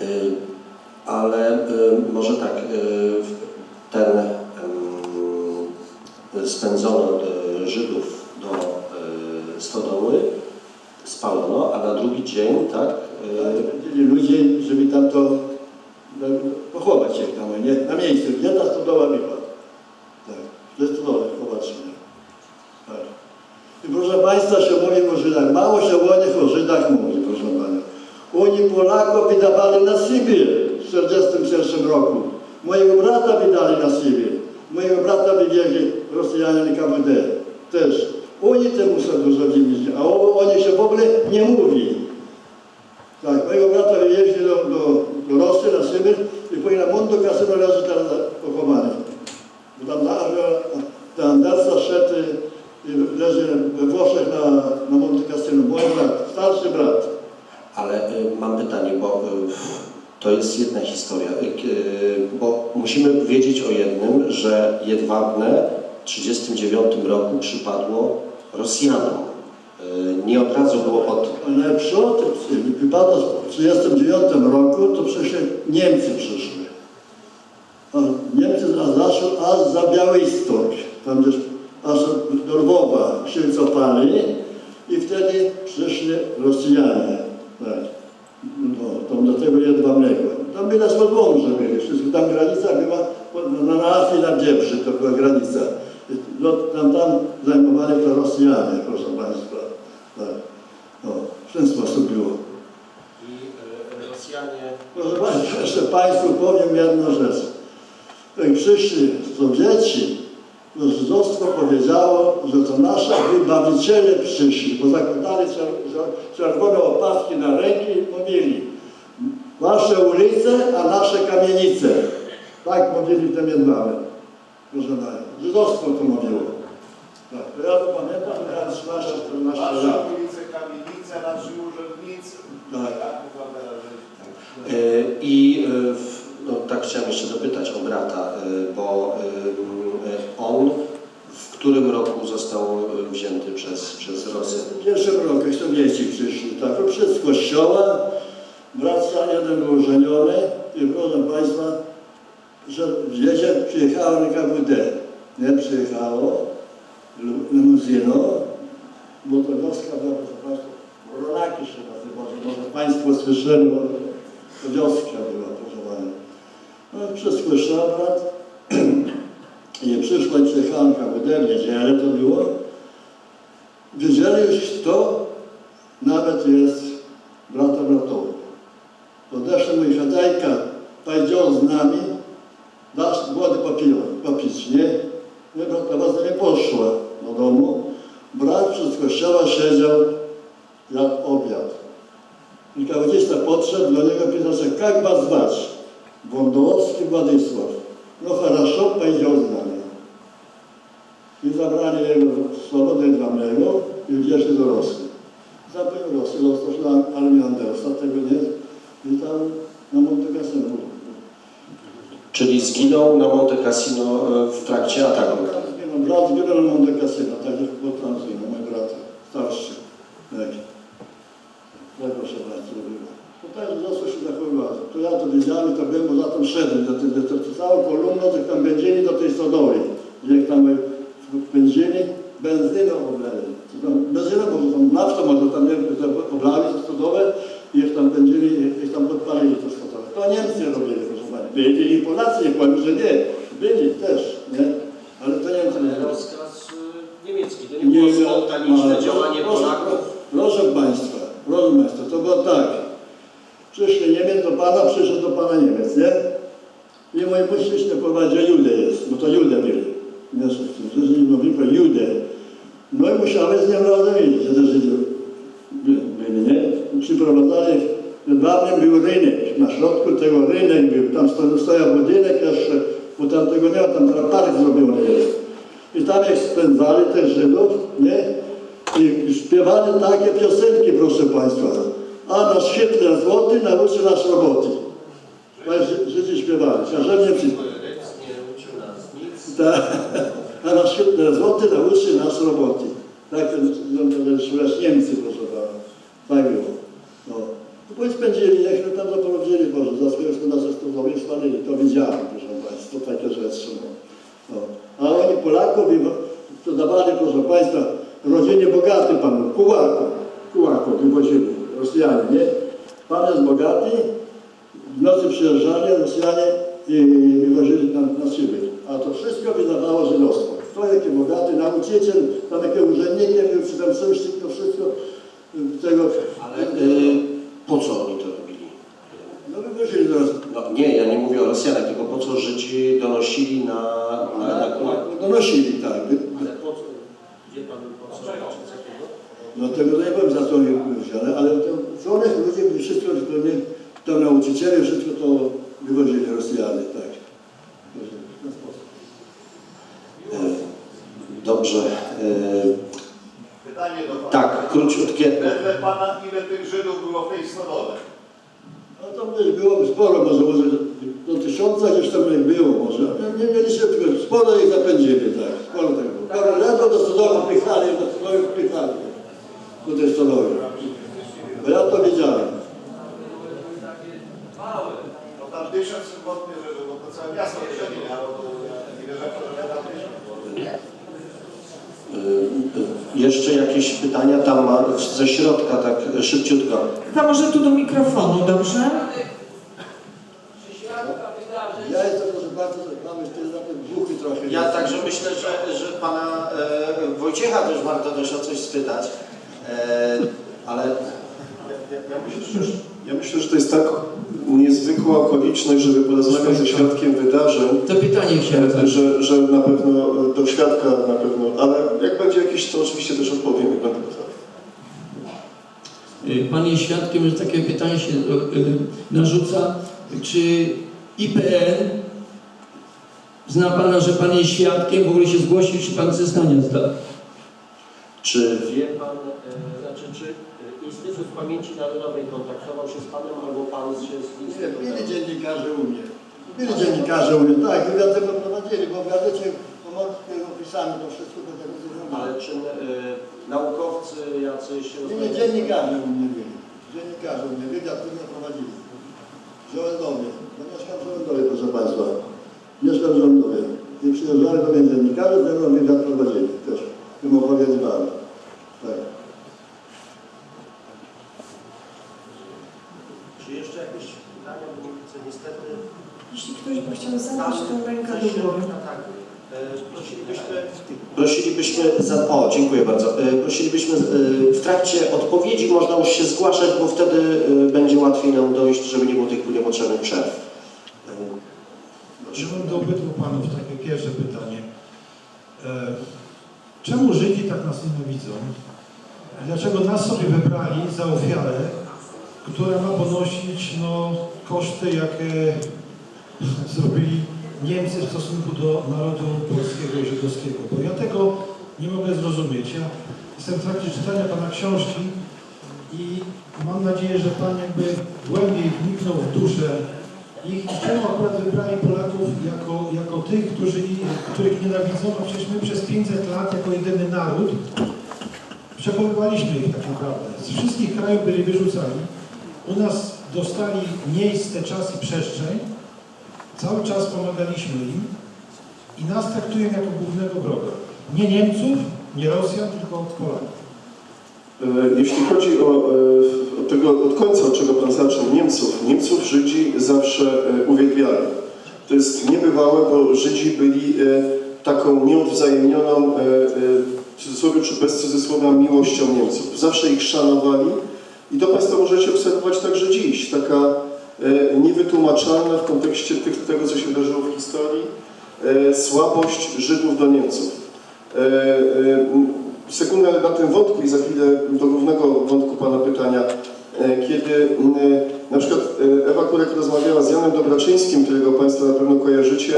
Y, Ale y, może tak, y, ten spędzono Żydów do stodoły, spalono, a na drugi dzień, tak, Byli ludzie, żeby tam to no, pochować się tam, nie, na miejscu, ta stodoła była. Tak, stodole chować się. Tak. I proszę Państwa się mówi o Żydach, mało się nich o Żydach mówi. Oni Polaków wydawali na Sybir w 1941 roku. Mojego brata wydali na Sybir. Mojego brata wywieźli Rosjanie na KWD też. Oni temu są dużo winni, a o, o nich się w ogóle nie mówi. Tak, mojego brata wywieźli do, do, do Rosji, na Sybir i później na Cassino leży teraz pochowany. Bo tam na, na Andersa szedł i leży we Włoszech na, na Monte Cassino. Mój brat, starszy brat. ale y, mam pytanie, bo y, to jest jedna historia, y, y, bo musimy wiedzieć o jednym, że Jedwabne w 1939 roku przypadło Rosjanom. Y, Nie od razu było od Ale przód wypada w 1939 roku, to przecież Niemcy przyszły. A Niemcy zaszły aż za Białystok, tam gdzieś aż do Lwowa się cofali i wtedy przyszli Rosjanie. Tak. No, tam do tego jedwabnego. Tam była Podłąże byli, wszystko. Tam granica była na Afii na Dziebrzy, to była granica. No, tam, tam zajmowali to Rosjanie, proszę Państwa. Tak. No, w ten sposób było. i y, Rosjanie Proszę Państwa, jeszcze Państwu powiem jedną rzecz. Jak przyszli Sowieci, to żydostwo powiedziało, że to nasze wybawiciele przyszli, bo zakładali czer- czer- czerwone opawki na ręki i mówili a nasze kamienice. Tak mówili w tym jednale. Proszę Państwa, żydostwo to mówiło. Tak, to ja to pamiętam, miałem 13-14 lat. Wasza ulice, kamienice, nasi urzędnicy. Tak. Tak, chyba wyrażenie. Y, I y, w- no, tak chciałem jeszcze dopytać o brata, y, bo on w którym roku został wzięty przez, przez Rosję? W pierwszym roku Sowieci przyszli, tak, to przez kościoła, bracia jeden był żeniony i proszę Państwa, że wiezie przyjechało na KWD. Nie przyjechało limuzyną, bo to wioska była, proszę Państwa, Rolaki się nazywa, może Państwo słyszeli, bo to wioska była, proszę Państwa. No, kościoła brat i przyszła i przyjechała na KWD, w niedzielę to było. Wiedzieli już, kto nawet jest brata bratowy. To ja to wiedziałem, to byłem, bo za tym szedłem, do tej, do tej, całą kolumną, jak tam będzieli do tej stodoły. Jak tam będzieli, benzyną oblali. To tam Benzyną, może tam naftą, może tam nie wiem, to oblali tę stodowę i jak tam będzieli, jak tam podpalili tę stodowę. To Niemcy robili, proszę Państwa. Byli i Polacy, nie powiem, że nie. Byli też, nie? Ale to Niemcy nie robili. rozkaz y, niemiecki, to nie było spontaniczne działanie proszę, Polaków. Proszę Państwa, proszę Państwa, to było tak. Przyszli Niemiec do Pana, przyszedł do Pana Niemiec, nie? I mój myślisz, nie powiedział, że Jude jest, bo to Jude byli. Nie, że Żydzi mówili, że Jude. Musiałem z nim razem iść, że to Żydzi byli, nie? Przyprowadzali, dawnym był rynek, na środku tego rynek był, tam sto- stoяł budynek jeszcze, bo tam tego nie ma, tam park zrobiony jest. I tam jak spędzali tych Żydów, nie? I śpiewali takie piosenki, proszę Państwa. A nasz Hitler złoty nauczy nas roboty. Ży- Żydzi śpiewali, a że nie. Tak. A nasz Hitler złoty nauczy nas roboty tak, ten, no, no, ten szurasz Niemcy głosowała. Tak było. No. To powiedz pędzieli, jak się tam zapowiedzieli, Boże, za swoją szkoda ze stosował, spalili, to widziałem, proszę Państwa, to takie rzeczy. No. A oni Polaków to dawali, proszę Państwa, rodzinie bogaty panu, kułaku, kułaku wywozili, Rosjanie, nie? Pan jest bogaty, w nocy przyjeżdżali Rosjanie i wywozili na, na siebie, A to wszystko wydawało żydostwo. Jaki bogaty, nauczyciel, tam jakie urzędnikiem był, czy tam coś, to wszystko y, tego... Ale y, po co oni to robili? No wywozili do. No, nie, ja nie mówię o Rosjanach, tylko po co Żydzi donosili na, na, na Kulaków? Donosili, tak. Ale po co? Wie pan po co? No tego nie powiem za co nie wziąłem, ale to żonych ludzi wszystko, że to nie, to nauczyciele, wszystko to wywozili Rosjanie, tak. W ten sposób. E, Dobrze. Pytanie do pana. Tak, króciutkie. Wedle pana ile tych Żydów było w tej stodole? No to by byłoby sporo, może, może do tysiąca gdzieś tam nie było może. Nie, nie mieliśmy tylko, sporo ich zapędzili, tak. Sporo tego. Sporo ledwo do stodoły wpychali, do stodoły wpychali. Do tej stodoły. Bo ja to wiedziałem. No tam tysiąc wodnych Żydów, bo to całe miasto wtedy miało, to ile rzeczy, że tam tysiąc. E, e, Jeszcze jakieś pytania tam ma ze środka, tak szybciutko. To może tu do mikrofonu, dobrze? Ja jestem, proszę bardzo, mamy wtedy na tym głuchy trochę. Ja także myślę, że, że pana e, Wojciecha też warto też o coś spytać, e, ale Ja, ja, myślę, że, ja myślę, że to jest tak niezwykła okoliczność, żeby porozmawiać ze świadkiem wydarzeń, To pytanie chciałem zadać. że, że na pewno do świadka na pewno, ale jak będzie jakieś, to oczywiście też odpowiem, jak będę potrafił. Y, Pan jest świadkiem, że takie pytanie się y, narzuca. Czy IPN zna Pana, że Pan jest świadkiem, w ogóle się zgłosił, czy Pan zeznania zda? czy wie pan, e, znaczy czy e, Instytut Pamięci Narodowej kontaktował się z panem albo pan się z Nie, Instytutem? byli dziennikarze u mnie. Byli dziennikarze u mnie, tak, wywiad tego prowadzili, bo w gazecie pomorskie opisane to wszystko do tego. Ale czy e, naukowcy jacyś... Nie, dziennikarze u mnie byli. Dziennikarze u mnie, wywiad tego prowadzili. W Żołędowie. Ja mieszkam w Żołędowie, proszę Państwa. Mieszkam w Żołędowie. I przyjeżdżali do mnie dziennikarze, ze mną wywiad prowadzili też. Tym opowiadywałem. Tak. Czy jeszcze jakieś pytania? Bo nie widzę niestety... Jeśli ktoś by chciał zadać, to ręka do góry. Tak. E, Prosilibyśmy, prosilibyśmy za, o, dziękuję bardzo. E, Prosilibyśmy e, w trakcie odpowiedzi można już się zgłaszać, bo wtedy będzie łatwiej nam dojść, żeby nie było tych niepotrzebnych przerw. Ja mam do obydwu panów takie pierwsze pytanie. Czemu Żydzi tak nas nienawidzą? Dlaczego nas sobie wybrali za ofiarę, która ma ponosić no, koszty, jakie zrobili Niemcy w stosunku do narodu polskiego i żydowskiego? Bo ja tego nie mogę zrozumieć. Ja jestem w trakcie czytania Pana książki i mam nadzieję, że Pan jakby głębiej wniknął w duszę ich i czemu akurat wybrali Polaków jako, jako tych, którzy, których nienawidzą, a przecież my przez 500 lat jako jedyny naród przechowywaliśmy ich tak naprawdę. Z wszystkich krajów byli wyrzucani. U nas dostali miejsce, czas i przestrzeń. Cały czas pomagaliśmy im i nas traktują jako głównego wroga. Nie Niemców, nie Rosjan, tylko Polaków. E, Jeśli chodzi o, e, od tego, od końca, od czego Pan zaczął, Niemców. Niemców Żydzi zawsze e, uwielbiali. To jest niebywałe, bo Żydzi byli taką nieodwzajemnioną, w cudzysłowie czy bez cudzysłowia, miłością Niemców. Zawsze ich szanowali i to Państwo możecie obserwować także dziś. Taka e, niewytłumaczalna w kontekście tych, tego, co się wydarzyło w historii, e, słabość Żydów do Niemców. E, Sekundę na tym wątku i za chwilę do głównego wątku Pana pytania. Kiedy na przykład Ewa Kurek rozmawiała z Janem Dobraczyńskim, którego Państwo na pewno kojarzycie,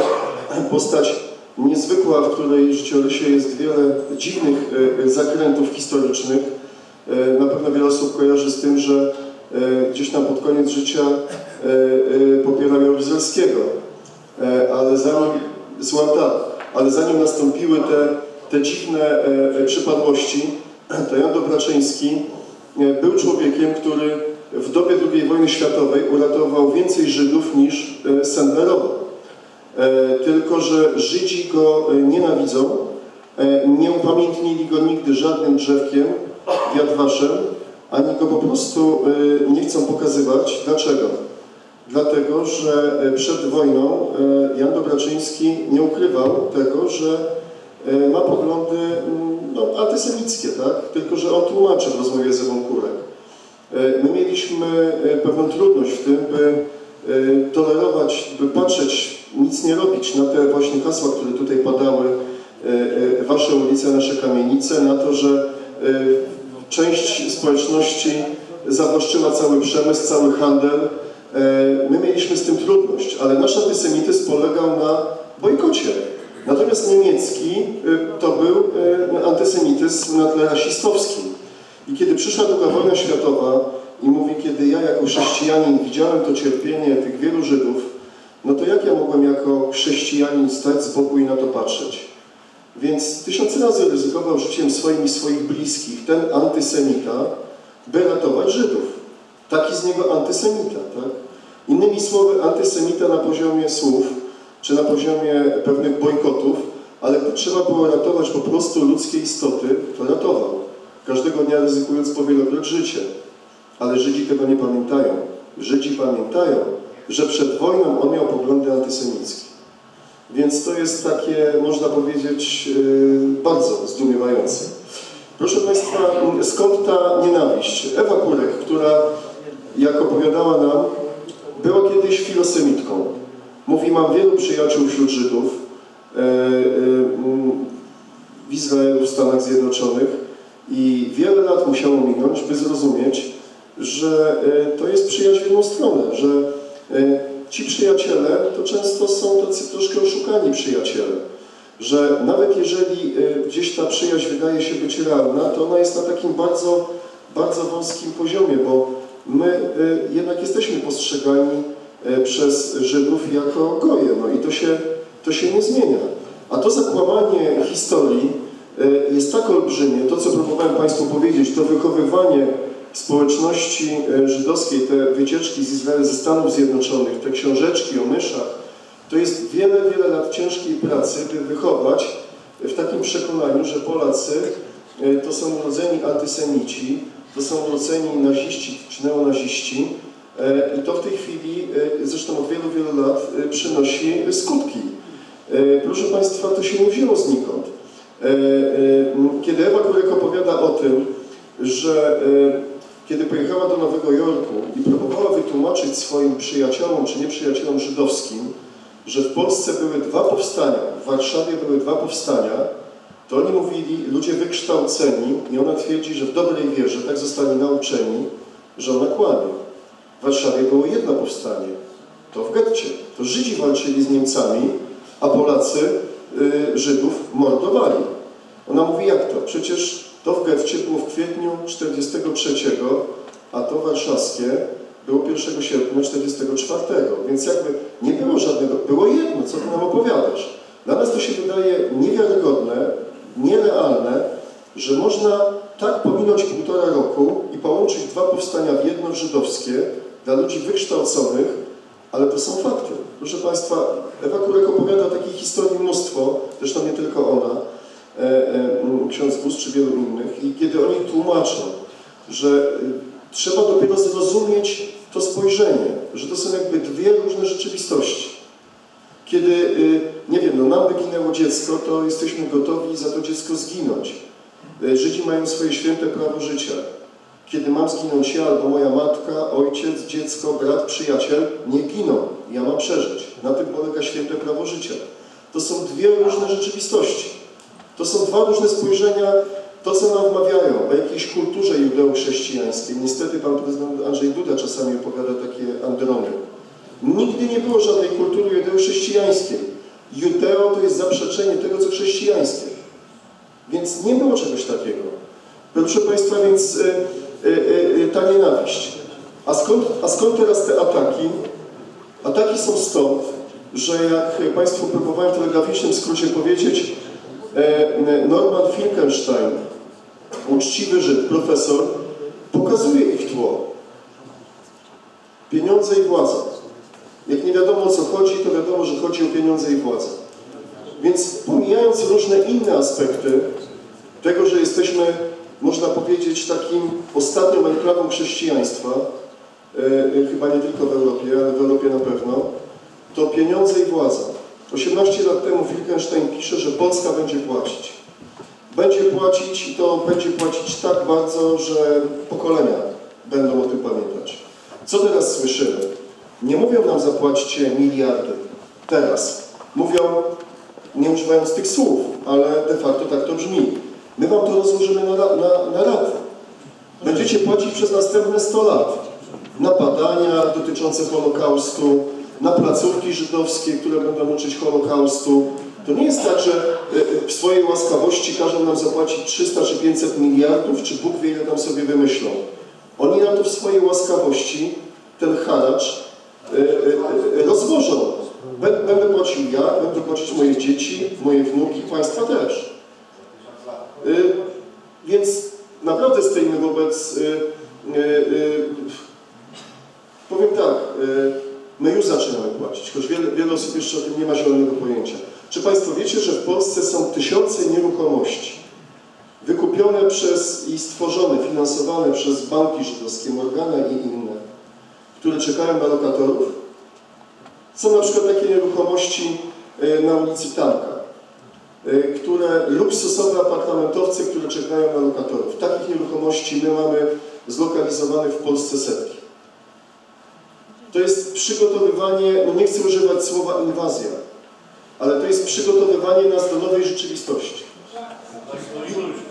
postać niezwykła, w której życiorysie jest wiele dziwnych zakrętów historycznych. E, Na pewno wiele osób kojarzy z tym, że e, gdzieś tam pod koniec życia e, popierał Jaruzelskiego, ale zanim, słucham tak, ale zanim nastąpiły te, te dziwne przypadłości, to Jan Dobraczyński był człowiekiem, który w dobie II wojny światowej uratował więcej Żydów niż Sendlerowo. Tylko, że Żydzi go nienawidzą nie upamiętnili go nigdy żadnym drzewkiem, wiatwaszem, ani go po prostu e, nie chcą pokazywać. Dlaczego? Dlatego, że e, przed wojną e, Jan Dobraczyński nie ukrywał tego, że ma poglądy mm, no, antysemickie, tak? Tylko, że on tłumaczy w rozmowie z Ewą Kurek. My mieliśmy pewną trudność w tym, by tolerować, by patrzeć, nic nie robić na te właśnie hasła, które tutaj padały, wasze ulice, nasze kamienice, na to, że część społeczności zawłaszczyła cały przemysł, cały handel. E, My mieliśmy z tym trudność, ale nasz antysemityzm polegał na bojkocie. Natomiast niemiecki e, to był e, antysemityzm na tle rasistowskim. I kiedy przyszła II wojna światowa i mówi, kiedy ja jako chrześcijanin widziałem to cierpienie tych wielu Żydów, no to jak ja mogłem jako chrześcijanin stać z boku i na to patrzeć? Więc tysiące razy ryzykował życiem swoim i swoich bliskich ten antysemita, by ratować Żydów. Taki z niego antysemita, tak? Innymi słowy, antysemita na poziomie słów, czy na poziomie pewnych bojkotów, ale trzeba było ratować po prostu ludzkie istoty, to ratował. Każdego dnia ryzykując powielokroć życie. Ale Żydzi tego nie pamiętają. Żydzi pamiętają, że przed wojną on miał poglądy antysemickie. Więc to jest takie, można powiedzieć, yy, bardzo zdumiewające. Proszę Państwa, skąd ta nienawiść? Ewa Kurek, która, jak opowiadała nam, była kiedyś filosemitką. Mówi, mam wielu przyjaciół wśród Żydów e, e, w Izraelu, w Stanach Zjednoczonych i wiele lat musiało minąć, by zrozumieć, że e, to jest przyjaźń w jedną stronę, że ci przyjaciele to często są tacy troszkę oszukani przyjaciele, że nawet jeżeli e, gdzieś ta przyjaźń wydaje się być realna, to ona jest na takim bardzo, bardzo wąskim poziomie, bo my e, jednak jesteśmy postrzegani e, przez Żydów jako goje, no i to się, to się nie zmienia. A to zakłamanie historii jest tak olbrzymie, to co próbowałem Państwu powiedzieć, to wychowywanie społeczności e, żydowskiej, te wycieczki z Izraela, ze Stanów Zjednoczonych, te książeczki o myszach, to jest wiele, wiele lat ciężkiej pracy, by wychować w takim przekonaniu, że Polacy e, to są urodzeni antysemici, to są urodzeni naziści czy neonaziści e, i to w tej chwili, zresztą od wielu, wielu lat, przynosi skutki. Proszę Państwa, to się nie wzięło znikąd. Kiedy Ewa Kurek opowiada o tym, że kiedy pojechała do Nowego Jorku i próbowała wytłumaczyć swoim przyjaciołom czy nieprzyjaciołom żydowskim, że w Polsce były dwa powstania, w Warszawie były dwa powstania, to oni mówili, ludzie wykształceni i ona twierdzi, że w dobrej wierze tak zostali nauczeni, że ona kłamie. W Warszawie było jedno powstanie, to w getcie. To Żydzi walczyli z Niemcami, a Polacy y, Żydów mordowali. Ona mówi, jak to? Przecież to w getcie było w kwietniu 43, a to warszawskie było 1 sierpnia 44, więc jakby nie było żadnego, było jedno, co ty nam opowiadasz. Dla nas to się wydaje niewiarygodne, nierealne, że można tak pominąć półtora roku i połączyć dwa powstania w jedno żydowskie dla ludzi wykształconych, ale to są fakty. Proszę Państwa, Ewa Kurek opowiada o takiej historii mnóstwo, zresztą nie tylko ona, ksiądz Bus czy wielu innych i kiedy oni tłumaczą, że y, trzeba dopiero zrozumieć to spojrzenie, że to są jakby dwie różne rzeczywistości. Kiedy, nie wiem, no nam wyginęło dziecko, to jesteśmy gotowi za to dziecko zginąć. Żydzi mają swoje święte prawo życia. Kiedy mam zginąć ja albo moja matka, ojciec, dziecko, brat, przyjaciel, nie giną. Ja mam przeżyć. Na tym polega święte prawo życia. To są dwie różne rzeczywistości. To są dwa różne spojrzenia, to co nam wmawiają o jakiejś kulturze judeo-chrześcijańskiej. Niestety pan prezydent Andrzej Duda czasami opowiada takie androny. Nigdy nie było żadnej kultury judeo-chrześcijańskiej. Judeo to jest zaprzeczenie tego, co chrześcijańskie. Więc nie było czegoś takiego. Proszę Państwa, więc y, y, y, ta nienawiść. A skąd, a skąd teraz te ataki? Ataki są stąd, że jak Państwu próbowałem w telegraficznym skrócie powiedzieć, Norman Finkelstein, uczciwy Żyd, profesor, pokazuje ich tło. Pieniądze i władza. Jak nie wiadomo o co chodzi, to wiadomo, że chodzi o pieniądze i władzę. Więc pomijając różne inne aspekty tego, że jesteśmy, można powiedzieć, takim ostatnią enklawą chrześcijaństwa, e, e, chyba nie tylko w Europie, ale w Europie na pewno, to pieniądze i władza. 18 lat temu Wittgenstein pisze, że Polska będzie płacić. Będzie płacić i to będzie płacić tak bardzo, że pokolenia będą o tym pamiętać. Co teraz słyszymy? Nie mówią nam zapłaćcie miliardy. Teraz. Mówią, nie używając tych słów, ale de facto tak to brzmi. My wam to rozłożymy na, na, na raty. Będziecie płacić przez następne 100 lat. Na badania dotyczące Holokaustu, na placówki żydowskie, które będą uczyć Holokaustu. To nie jest tak, że y, y, w swojej łaskawości każą nam zapłacić 300 czy 500 miliardów, czy Bóg wie, ile tam sobie wymyślą. Oni nam to w swojej łaskawości, ten haracz, y, rozłożą. Bę- Będę płacił ja, będą płacić moje dzieci, moje wnuki, państwa też. Y, Więc naprawdę stoimy wobec. y, y, y, Powiem tak, y, my już zaczynamy płacić, choć wiele, wiele osób jeszcze o tym nie ma zielonego pojęcia. Czy Państwo wiecie, że w Polsce są tysiące nieruchomości wykupione przez i stworzone, finansowane przez banki żydowskie, Morgana i inne, które czekają na lokatorów? Są na przykład takie nieruchomości y, na ulicy Tamka, y, które luksusowe apartamentowce, które czekają na lokatorów. Takich nieruchomości my mamy zlokalizowanych w Polsce setki. To jest przygotowywanie, no nie chcę używać słowa inwazja, ale to jest przygotowywanie nas do nowej rzeczywistości.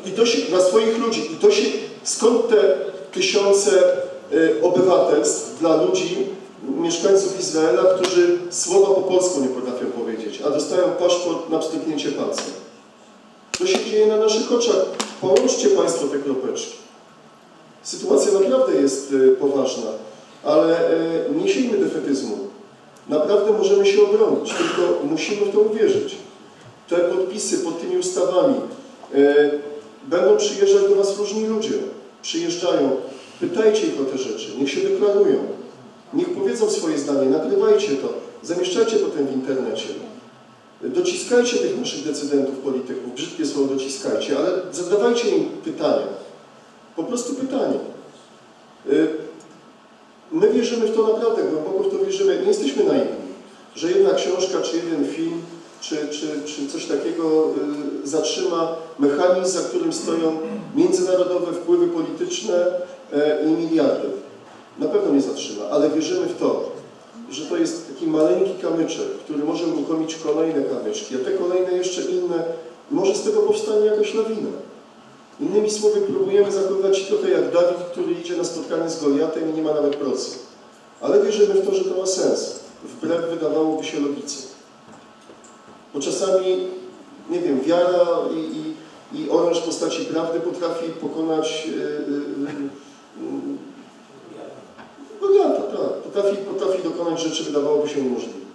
I to się, dla swoich ludzi. I to się, skąd te tysiące y, obywatelstw dla ludzi, mieszkańców Izraela, którzy słowa po polsku nie potrafią powiedzieć, a dostają paszport na pstryknięcie palcem. To się dzieje na naszych oczach. Połączcie Państwo te kropeczki. Sytuacja naprawdę jest y, poważna, ale y, nie siejmy defetyzmu. Naprawdę możemy się obronić, tylko musimy w to uwierzyć. Te podpisy pod tymi ustawami, y, będą przyjeżdżać do Was różni ludzie. Przyjeżdżają, pytajcie ich o te rzeczy, niech się deklarują. Niech powiedzą swoje zdanie, nagrywajcie to, zamieszczajcie potem w internecie. Dociskajcie tych naszych decydentów, polityków, brzydkie słowo dociskajcie, ale zadawajcie im pytania. Po prostu pytanie. My wierzymy w to naprawdę, głęboko w to wierzymy. Nie jesteśmy naiwni, że jedna książka, czy jeden film, czy, czy, czy coś takiego y, zatrzyma mechanizm, za którym stoją międzynarodowe wpływy polityczne y, i miliardy. Na pewno nie zatrzyma, ale wierzymy w to, że to jest taki maleńki kamyczek, który może uruchomić kolejne kamyczki, a te kolejne jeszcze inne, może z tego powstanie jakaś lawina. Innymi słowy, próbujemy się trochę jak Dawid, który idzie na spotkanie z Goliatem i nie ma nawet procy. Ale wierzymy w to, że to ma sens, wbrew wydawałoby się logice. Bo czasami, nie wiem, wiara i, i, i oręż w postaci prawdy potrafi pokonać yy, yy, Goliata, tak. Potrafi, potrafi dokonać rzeczy, wydawałoby się niemożliwe.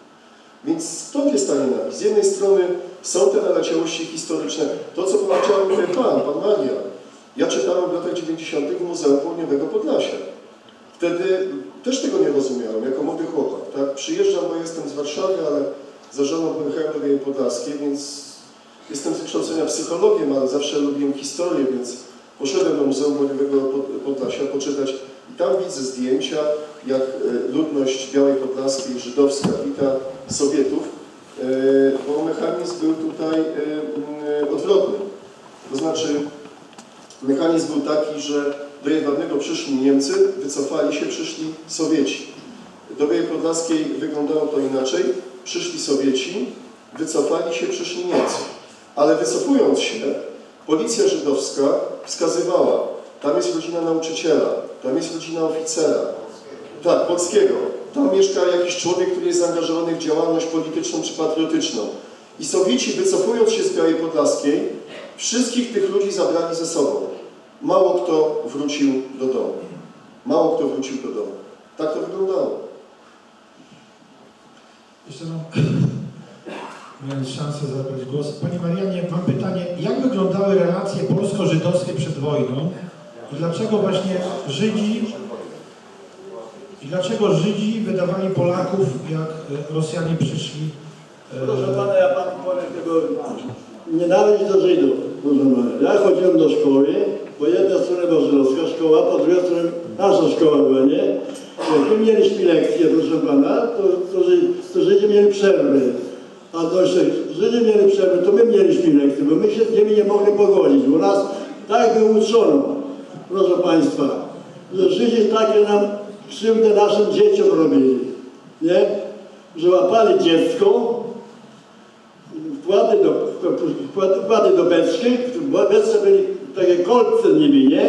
Więc stąd jest ta nienawiść. Z jednej strony są te naleciałości historyczne. To, co powiedział Pan, Pan Maria. Ja czytałem w latach 90. w Muzeum Południowego Podlasia. Wtedy też tego nie rozumiałem, jako młody chłopak. Tak? Przyjeżdżam, bo jestem z Warszawy, ale za żoną pojechałem do Wieje Podlaskiej, więc jestem z wykształcenia psychologiem, ale zawsze lubiłem historię, więc poszedłem do Muzeum Południowego Pod- Podlasia poczytać i tam widzę zdjęcia, jak e, ludność Białej Podlaskiej, żydowska wita Sowietów, mechanizm był tutaj e, mm, odwrotny. To znaczy, mechanizm był taki, że do Jedwabnego przyszli Niemcy, wycofali się, przyszli Sowieci. Do Białej Podlaskiej wyglądało to inaczej. Przyszli Sowieci, wycofali się, przyszli Niemcy. Ale wycofując się, policja żydowska wskazywała, tam jest rodzina nauczyciela, tam jest rodzina oficera, tak, polskiego. Tam mieszka jakiś człowiek, który jest zaangażowany w działalność polityczną czy patriotyczną. I Sowieci, wycofując się z Białej Podlaskiej, wszystkich tych ludzi zabrali ze sobą. Mało kto wrócił do domu. Mało kto wrócił do domu. Tak to wyglądało. Jeszcze mam, mając szansę zabrać głos. Panie Marianie, mam pytanie, jak wyglądały relacje polsko-żydowskie przed wojną i dlaczego właśnie Żydzi i dlaczego Żydzi wydawali Polaków, jak e, Rosjanie przyszli Proszę pana, ja panu powiem tego nienawiść do Żydów. Proszę pana. Ja chodziłem do szkoły, po jednej stronie była żydowska szkoła, po drugiej stronie nasza szkoła była, nie? My mieliśmy lekcje, proszę pana, to, to, Ży- to Żydzi mieli przerwy. A to jeszcze Żydzi mieli przerwy, to my mieliśmy lekcje, bo my się z nimi nie mogli pogodzić. U nas tak było uczono, proszę państwa, że Żydzi takie nam krzywdę naszym dzieciom robili, nie? Że łapali dziecko, wkłady do, wkłady- wkłady do beczki, w beczce byli takie kolce niby, nie?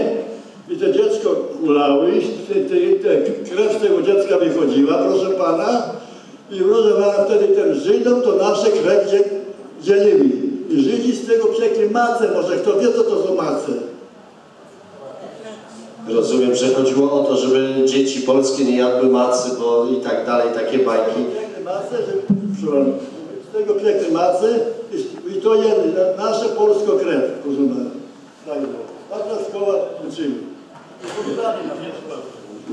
I to dziecko kulały, i te, te, te, krew tego dziecka wychodziła, proszę pana. I proszę pana, wtedy ten Żydom to nasze krew dzie- dzielili. I Żydzi z tego piekli macę, może kto wie co to są mace. Rozumiem, że chodziło o to, żeby dzieci polskie nie jadły macy, bo i tak dalej, takie bajki. Piekli że, z tego piekli macy i, to jest na- nasze polsko krew, proszę pana. Tak. Taka szkoła szkoła.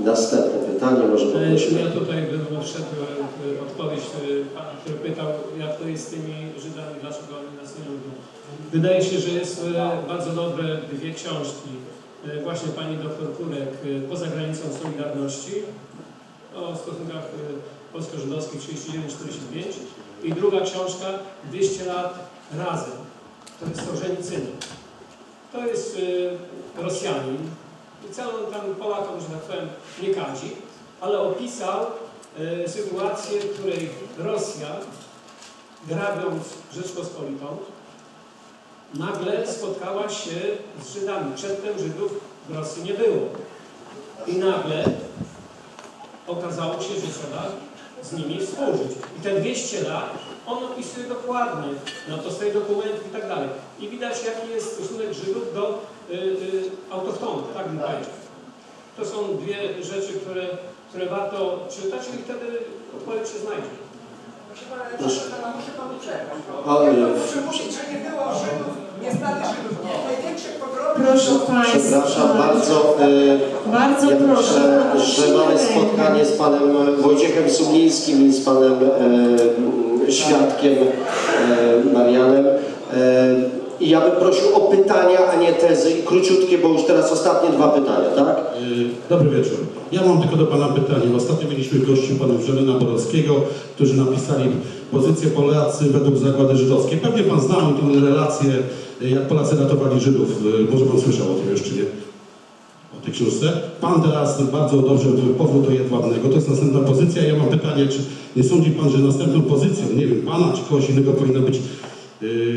Następne pytanie, może E, poprosimy. Ja tutaj bym wszedł e, w odpowiedź e, pana, który pytał, jak to jest z tymi Żydami, dlaczego oni nas nie lubią. Wydaje się, że jest bardzo dobre dwie książki. Właśnie pani doktor Kurek, Poza granicą Solidarności, o stosunkach polsko-żydowskich 39-45 i druga książka 200 lat razem. To jest Solżenicyny. To jest e, Rosjanin, i całą tam Polakom, że tak powiem, nie kadzi, ale opisał e, sytuację, w której Rosja, grabiąc Rzeczpospolitą, nagle spotkała się z Żydami. Przedtem Żydów w Rosji nie było. I nagle okazało się, że trzeba z nimi współżyć. I te 200 lat on opisuje dokładnie, na to swoje dokumenty i tak dalej. I widać, jaki jest stosunek Żydów do y, y, autochtonów, tak bym powiedział. To są dwie rzeczy, które, które warto czytać i wtedy odpowiedź się znajdzie. Proszę pana, muszę panu przerwać. Nie. że nie było Żydów, nie stali Żydów. Największe pogromy Proszę Państwa. Przepraszam bardzo. e, Bardzo Ja proszę. myślę, że mamy spotkanie z panem Wojciechem Sumińskim i z panem e, świadkiem e, Marianem. E, I ja bym prosił o pytania, a nie tezy, i króciutkie, bo już teraz ostatnie dwa pytania, tak? Y, Dobry wieczór. Ja mam tylko do Pana pytanie. Ostatnio mieliśmy gości panów Żelena Borowskiego, którzy napisali pozycję Polacy według zagłady żydowskiej. Pewnie Pan zna tę relację, y, jak Polacy ratowali Żydów. Y, Może Pan słyszał o tym jeszcze, nie? O tej książce. Pan teraz bardzo dobrze powrót do jedwabnego. To jest następna pozycja. Ja mam pytanie, czy nie sądzi Pan, że następną pozycją, nie wiem, Pana czy kogoś innego powinno być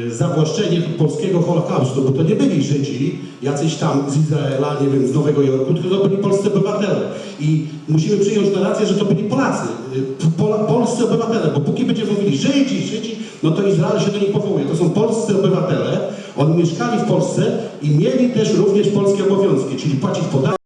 zawłaszczenie polskiego Holokaustu, bo to nie byli Żydzi, jacyś tam z Izraela, nie wiem, z Nowego Jorku, tylko to byli polscy obywatele. I musimy przyjąć narrację, że to byli Polacy, yy, Pola, polscy obywatele, bo póki będziemy mówili Żydzi, Żydzi, no to Izrael się do nich powołuje. To są polscy obywatele, oni mieszkali w Polsce i mieli też również polskie obowiązki, czyli płacić podatki.